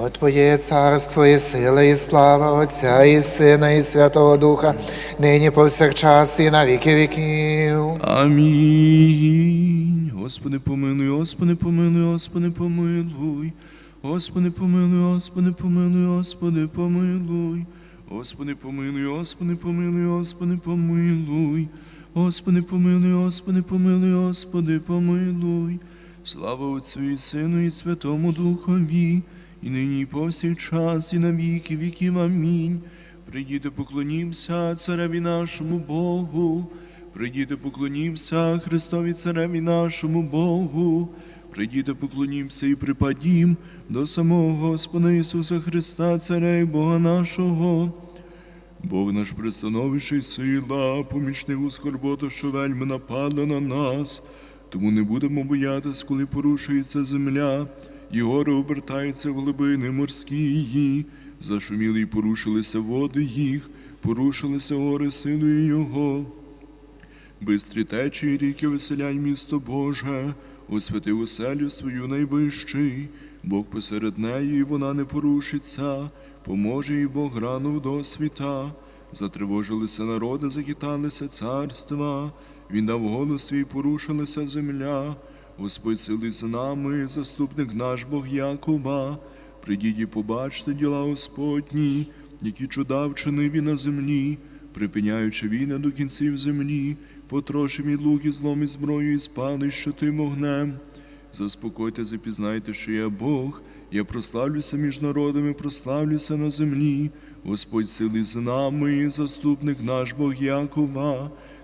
Бо Твоє царство і сила, і слава Отця, і Сина, і Святого Духа, нині повсякчас, і на віки віків. Амінь. Господи, помилуй, Господи, помилуй, Господи, помилуй. Господи, помилуй, Господи, помилуй, Господи, помилуй. Господи, помилуй, Господи, помилуй, Господи, помилуй. Господи, помилуй, Господи, помилуй, Господи, помилуй. Слава Отцю і Сину, і Святому Духові, і нині, і повсякчас, і на віки віків. Амінь. Прийдіте, поклонімся цареві нашому Богу. Прийдіте, поклонімся Христові Цареві нашому Богу. Прийдіте, поклонімся і припадім до самого Господа Ісуса Христа, Царя і Бога нашого. Бог наш пристановище й сила, помічник у скорботу, що вельми нападла на нас. Тому не будемо боятись, коли порушується земля, і гори обертаються в глибини морські. Зашуміли й порушилися води їх, порушилися гори силою Його. Бистрі течії ріки веселяй місто Боже, освяти оселю свою найвищий, Бог посеред неї, і вона не порушиться, поможе їй Бог рану до світа. Затривожилися народи, захиталися царства, він дав голос свій, порушилася земля. Господь сили з нами, заступник наш Бог Якова. Придіть і побачте діла Господні, які чуда вчинив він на землі, припиняючи війни до кінців землі, потрошим і лук і злом і зброю, і спали щитим вогнем. Заспокойте, запізнайте, що я Бог, я прославлюся між народами, прославлюся на землі. Господь сили з нами, заступник наш Бог Якова.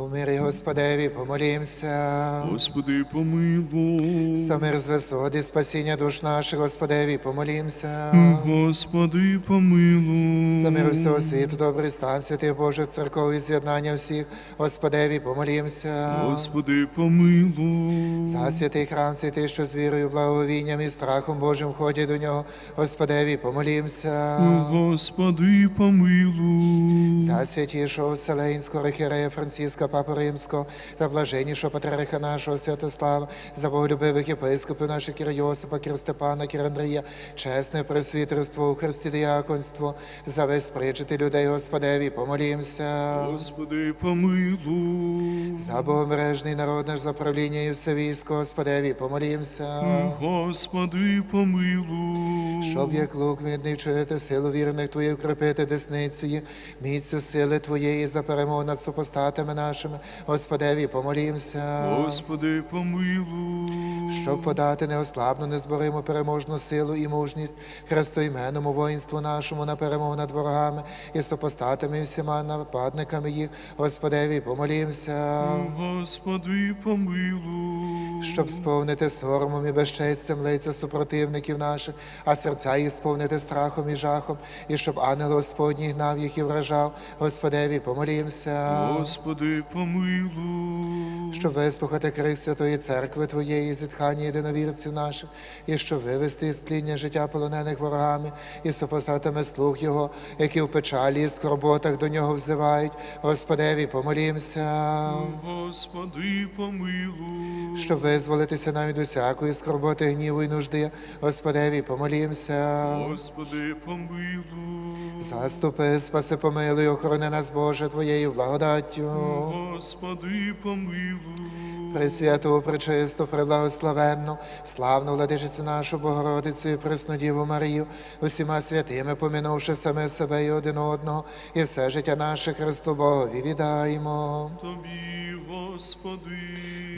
У мирі Господеві помолімся. Господи, помилуй. За мир з висот спасіння душ наших, Господеві, помолімся. Господи, помилуй. За мир усього світу, добрий стан, святих Божих церков і з'єднання всіх, Господеві, помолімся. Господи, помилуй. За святий храм, святий, що з вірою, благовінням і страхом Божим входять до нього, Господеві, помолімся. Господи, помилуй. За святішого Вселенського архієрея Франциска, Папу Римського та блаженнішого патріарха нашого Святослава, за боголюбивих єпископів наших Кір Йосипа, Кір Степана, Кір Андрія, чесне пресвітерство у Христі діяконство, за весь причити людей Господеві, помолімся. Господи, помилуй. За богомережний народ наш за правління і все військо, Господеві, помолімся. Господи, помилуй. Щоб як лук мідний вчинити силу вірних Твоїх, укріпити десницю їх, міцю сили Твоєї за перемогу над супостатами нашими, Господеві, помолімся. Господи, помилуй. Щоб подати неослабну, незборимо переможну силу і мужність хрестоіменному воїнству нашому на перемогу над ворогами і супостатами і всіма нападниками їх, Господеві, помолімся. Господи, помилуй. Щоб сповнити соромом і безчестям лиця супротивників наших, а серця їх сповнити страхом і жахом, і щоб ангел Господній гнав їх і вражав, Господеві, помолімся. Господи, помилуй. Щоб вислухати крик Святої Церкви Твоєї, зітхання єдиновірців наших, і щоб вивести з тління життя полонених ворогами і супостатами слуг Його, які в печалі і скорботах до нього взивають, Господеві, помолімся. Господи, помилуй. Щоб визволитися навіть усякої скорботи, гніву і нужди, Господеві, помолімся. Господи, помилуй. Заступи, спаси, помилуй, охорони нас, Боже, Твоєю благодаттю. Господи, помилуй. Пресвяту, пречисту, преблагословенну, славну владичицю нашу Богородицю і пресну Діву Марію, усіма святими, помінувши саме себе і один одного, і все життя наше Христу Богові віддаємо. Тобі, Господи.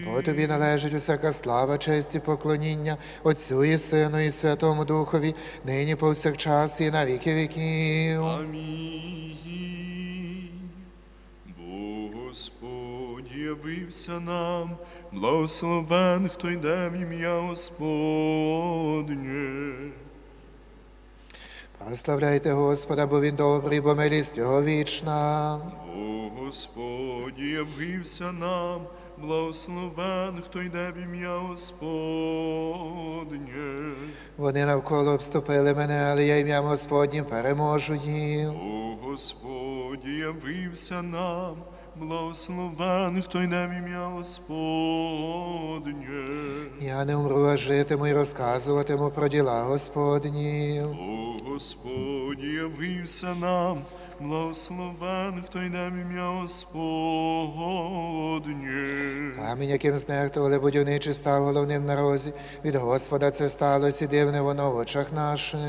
Бо тобі належить усяка слава, честь і поклоніння Отцю і Сину, і Святому Духові, нині повсякчас і на віки віків. Амінь. Явився нам, благословен, хто йде в ім'я Господнє. Прославляйте Господа, бо Він добрий, бо милість Його вічна. О Господі, явився нам, благословен, хто йде в ім'я Господнє. Вони навколо обступили мене, але я ім'ям Господнім переможу їх. О Господі, явився нам, благословен, хто йде в ім'я Господнє. Я не умру, а житиму і розказуватиму про діла Господні. О Господі, явився нам, благословен, хто йде в ім'я Господнє. Камінь, яким знехтували будівничі, став головним на розі. Від Господа це сталося, і дивне воно в очах наших.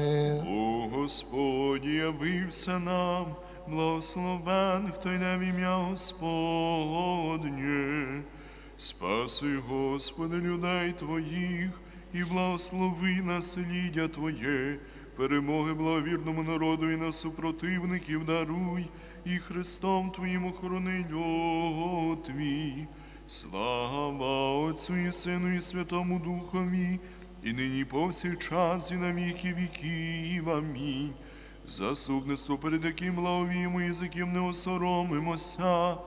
О Господі, явився нам, благословен, хто йде в ім'я Господнє. Спаси, Господи, людей Твоїх, і благослови насліддя Твоє, перемоги благовірному народу і на супротивників даруй, і Христом Твоїм охорони льот Твій. Слава Отцю і Сину, і Святому Духові, і нині повсякчас, і на віки віків. Амінь. Заступництво, перед яким з яким не осоромимося.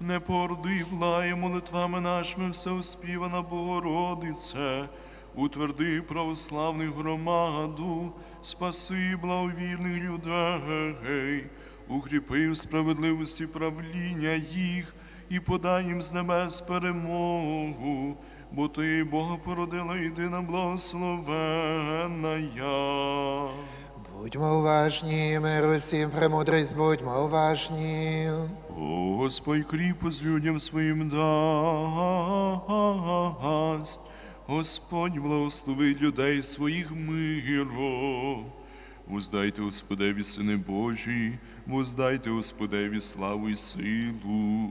Не порди, блає молитвами нашими всеоспівана Богородице, утверди православних громаду, спаси благовірних людей, укріпи в справедливості правління їх і подай їм з небес перемогу, бо ти Бога породила єдина благословенна. Будьмо уважні, мир усім, премудрість, будьмо уважні. О, Господь кріпость людям своїм дасть. Господь благословить людей своїх миром. Воздайте Господеві, сини Божі, воздайте Господеві славу і силу.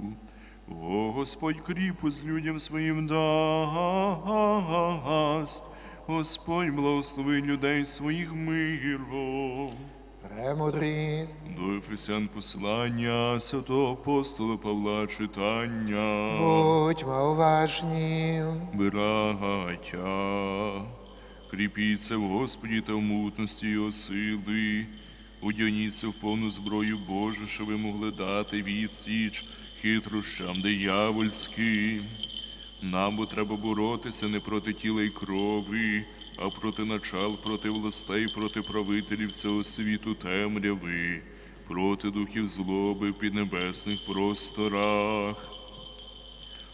О, Господь кріпость людям своїм дасть. Господь благословить людей своїх миром. Премудрість. До Ефесян послання святого апостола Павла читання. Будьмо уважні. Браття, кріпіться в Господі та в мутності його сили, одягніться в повну зброю Божу, щоб ви могли дати відсіч хитрощам диявольським. Нам бо треба боротися не проти тіла й крові, а проти начал, проти властей, проти правителів цього світу темряви, проти духів злоби в піднебесних просторах.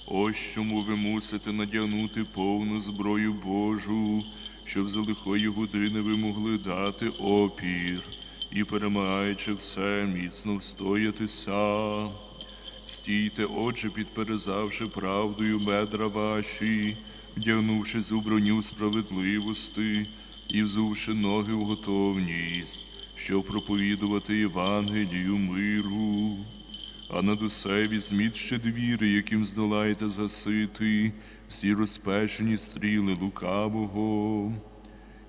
Ось чому ви мусите надягнути повну зброю Божу, щоб за лихої години ви могли дати опір і, перемагаючи все, міцно встоятися. Стійте, отже, підперезавши правдою бедра ваші, вдягнувшись у броню справедливості і взувши ноги в готовність, щоб проповідувати Євангелію миру. А над усе візьміть ще двіри, яким здолаєте засити всі розпечені стріли лукавого.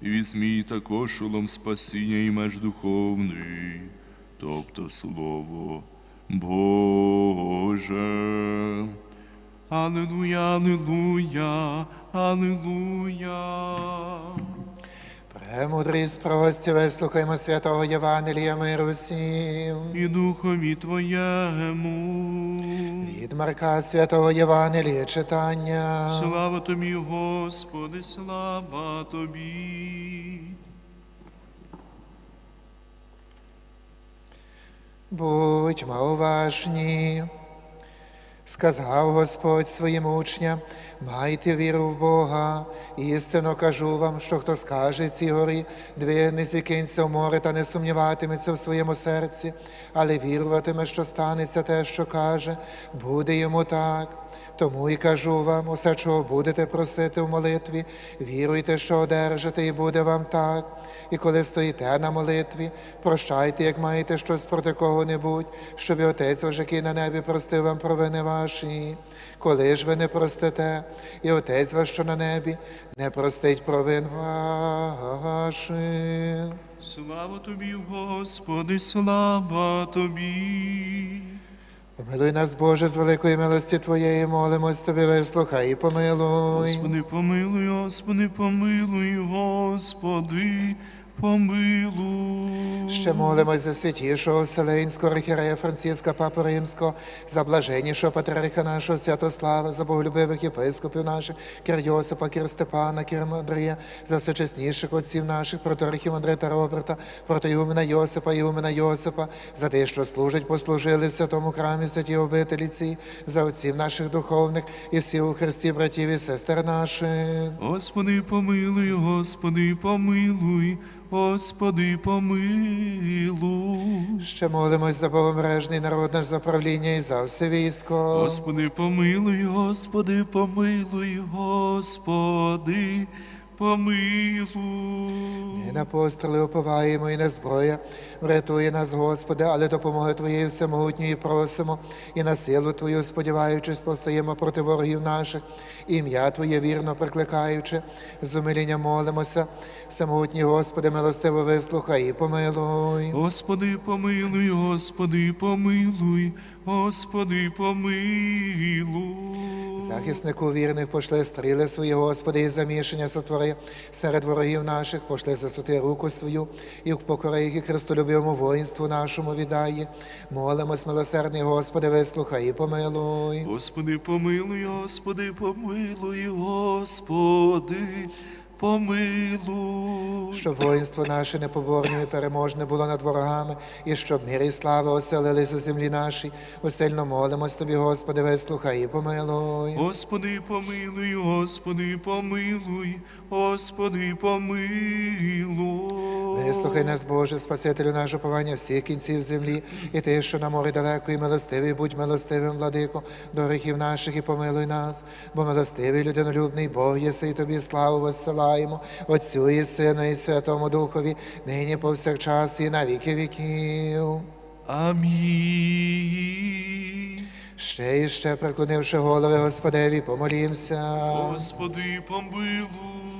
І візьміть також шолом спасіння і меч духовний, тобто слово Боже. Аллилуйя, аллилуйя, аллилуйя. Премудрість прості, вислухаймо святого Євангелія миру всім. І духові Твоєму. Від Марка святого Євангелія читання. Слава тобі, Господи, слава тобі. Будьмо уважні. Сказав Господь своїм учням, майте віру в Бога. Істинно кажу вам, що хто скаже цій горі, двигнись і кинься в море та не сумніватиметься в своєму серці, але віруватиме, що станеться те, що каже, буде йому так. Тому і кажу вам, усе, чого будете просити в молитві, віруйте, що одержите, і буде вам так. І коли стоїте на молитві, прощайте, як маєте щось проти кого-небудь, щоб і Отець ваш, який на небі простив вам провини ваші. Коли ж ви не простите, і Отець ваш, що на небі, не простить провин ваших. Слава тобі, Господи, слава тобі. Помилуй нас, Боже, з великої милості Твоєї, молимось Тобі, вислухай і помилуй. Господи, помилуй, Господи, помилуй, Господи, помилуй. Ще молимось за святішого Вселенського архієрея Франциска Папу Римського, за блаженнішого патріарха нашого Святослава, за боголюбивих єпископів наших, Кир Йосипа, Кир Степана, Кир Андрія, за всечесніших отців наших, проторихів Андрея та Роберта, проти Ігумена Йосипа, Ігумена Йосипа, за те, що служать, послужили в святому храмі святій обителі ці, за отців наших духовних і всіх у Христі братів і сестер наших. Господи, помилуй, Господи, помилуй, Господи, помилуй. Ще молимось за богомережний народ наш за правління і за все військо. Господи, помилуй, Господи, помилуй, Господи, помилуй. І на постріли оповаємо, і на зброя. Врятує нас, Господи, але допомоги Твоєї всемогутньої просимо, і на силу Твою, сподіваючись, постоїмо проти ворогів наших, ім'я Твоє вірно прикликаючи, з умилінням молимося. Всемогутній Господи, милостиво вислухай і помилуй. Господи, помилуй, Господи, помилуй, Господи, помилуй. Захиснику вірних пошли стріли свої, Господи, і замішання сотвори серед ворогів наших, пошли засоти руку свою, і в покори і Христолюбивому воїнству нашому віддає. Молимось, милосердний Господи, вислухай і помилуй. Господи, помилуй, Господи, помилуй, Господи, помилуй. Щоб воїнство наше непоборне і переможне було над ворогами, і щоб мир і слава оселились у землі нашій. Усильно молимось Тобі, Господи, вислухай і помилуй. Господи, помилуй, Господи, помилуй, Господи, помилуй. Вислухай нас, Боже, Спасителю нашого повання всіх кінців землі, і ти, що на морі далеко, і милостивий, будь милостивим, владико, до гріхів наших і помилуй нас, бо милостивий, людинолюбний Бог єси, і тобі славу воссилаємо, Отцю і Сину, і Святому Духові, нині повсякчас, і на віки віків. Амінь. Ще і ще, приклонивши голови Господеві, помолімся. Господи, помилуй.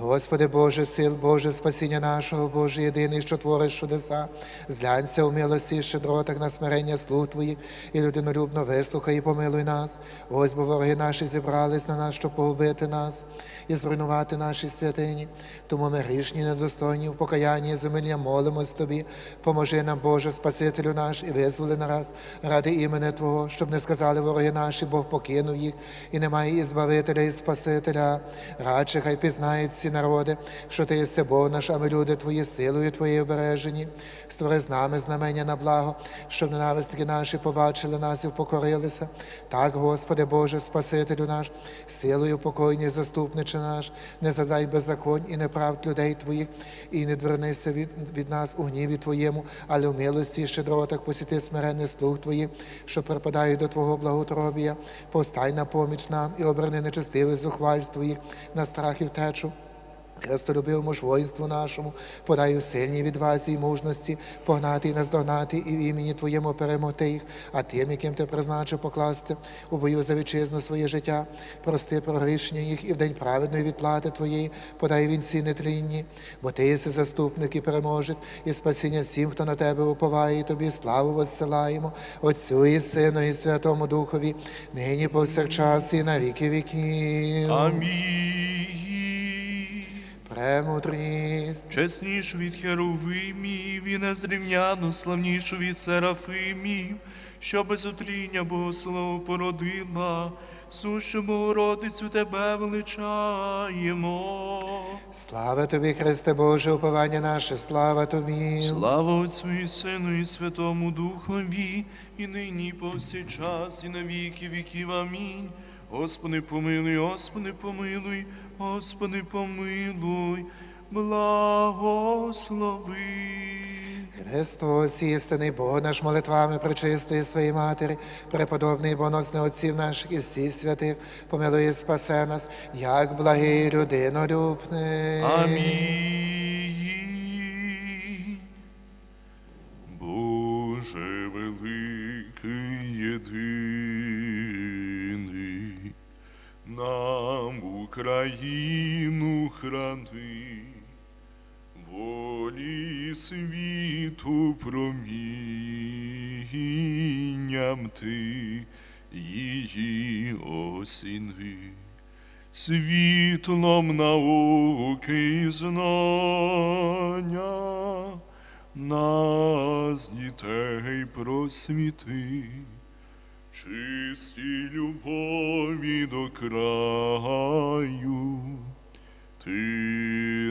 Господи Боже, сил, Боже, спасіння нашого, Боже, єдиний, що твориш чудеса, зглянься у милості і щедротах на смирення слуг Твоїх, і людинолюбно вислухай і помилуй нас. Ось бо вороги наші зібрались на нас, щоб погубити нас і зруйнувати наші святині. Тому ми грішні, недостойні, в покаянні і зумилля молимось Тобі. Поможи нам, Боже, Спасителю наш, і визволи нараз ради імени Твого, щоб не сказали вороги наші, Бог покинув їх, і немає і збавителя, і Спасителя. Радше хай пізнають всі народи, що ти єси Бог наш, а ми люди Твої силою Твоєю обережені. Створи з нами знамення на благо, щоб ненависники наші побачили нас і впокорилися. Так, Господи Боже, Спасителю наш, силою покойні, заступниче наш, не задай беззаконь і неправд людей Твоїх, і не двернися від, від нас у гніві Твоєму, але в милості і щедротах посіти смиренний слуг Твоїх, що припадають до Твого благотробія. Повстай на поміч нам і оберни нечестивих зухвальств їх на страх і втечу. Христолюбивому ж воїнству нашому, подай у сильній відвазі і мужності, погнати і наздогнати, і в імені Твоєму перемогти їх, а тим, яким ти призначив покласти у бою за вітчизну своє життя, прости прогрішення їх і в день праведної відплати Твоєї, подай вінці нетлінні, бо ти єси заступник і переможець, і спасіння всім, хто на тебе уповає, і тобі славу воссилаємо, Отцю і Сину, і Святому Духові, нині повсякчас, і на віки віків. Амінь. Премудрість. Чеснішу від херовимів і незрівняно славнішу від серафимів, що без утріння Богослову породила, сущу Богородицю тебе величаємо. Слава тобі, Христе Боже, уповання наше, слава тобі. Слава Отцю і Сину і Святому Духові, і нині і повсякчас, і на віки віків. Амінь. Господи, помилуй, Господи, помилуй, Господи, помилуй, благослови. Христос, істинний Бог наш молитвами причистої своєї Матері, преподобний боносний отців наших і всіх святих, помилуй і спасе нас, як благий людинолюбний. Амінь. Боже великий єдиний, нам Україну храни, волі світу промінь. насінням ти її осіни, світлом науки і знання, нас дітей просвіти, чисті любові до краю. Ти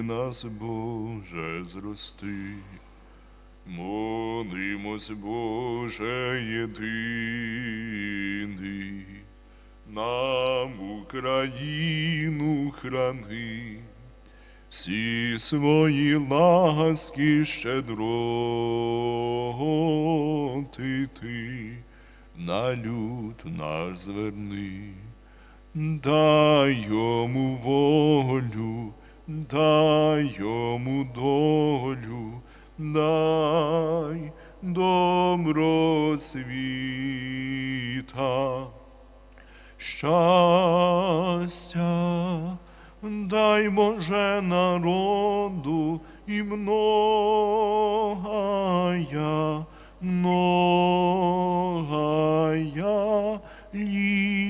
нас, Боже, зрости, молимось, Боже, єдиний, нам Україну храни, всі свої ласки щедроти ти на люд наш зверни. Дай йому волю, дай йому долю, дай добро світа, щастя, дай Боже народу і многая, многая ли.